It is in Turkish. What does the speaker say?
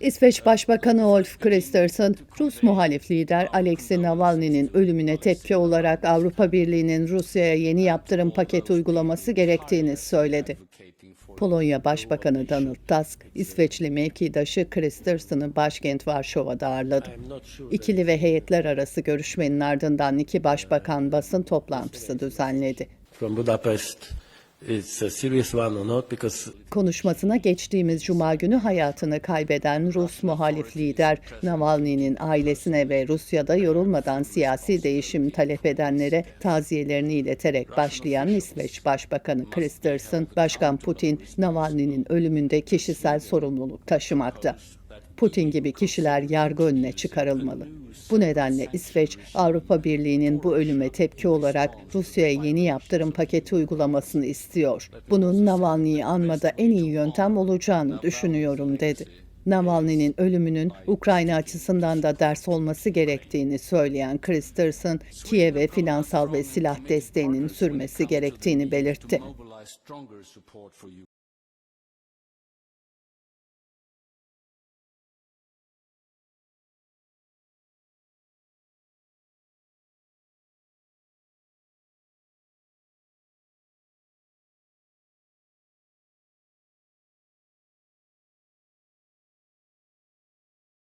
İsveç Başbakanı Ulf Kristersson, Rus muhalif lider Alexei Navalny'nin ölümüne tepki olarak Avrupa Birliği'nin Rusya'ya yeni yaptırım paketi uygulaması gerektiğini söyledi. Polonya Başbakanı Donald Tusk, İsveçli mevkidaşı Kristersson'ı başkent Varşova'da ağırladı. İkili ve heyetler arası görüşmenin ardından iki başbakan basın toplantısı düzenledi. from Budapest. Konuşmasına geçtiğimiz cuma günü hayatını kaybeden Rus muhalif lider Navalny'nin ailesine ve Rusya'da yorulmadan siyasi değişim talep edenlere taziyelerini ileterek başlayan İsveç Başbakanı Kristersson, Başkan Putin Navalny'nin ölümünde kişisel sorumluluk taşımakta. Putin gibi kişiler yargı önüne çıkarılmalı. Bu nedenle İsveç, Avrupa Birliği'nin bu ölüme tepki olarak Rusya'ya yeni yaptırım paketi uygulamasını istiyor. Bunun Navalny'yi anmada en iyi yöntem olacağını düşünüyorum dedi. Navalny'nin ölümünün Ukrayna açısından da ders olması gerektiğini söyleyen Kristersson, Kiev'e finansal ve silah desteğinin sürmesi gerektiğini belirtti.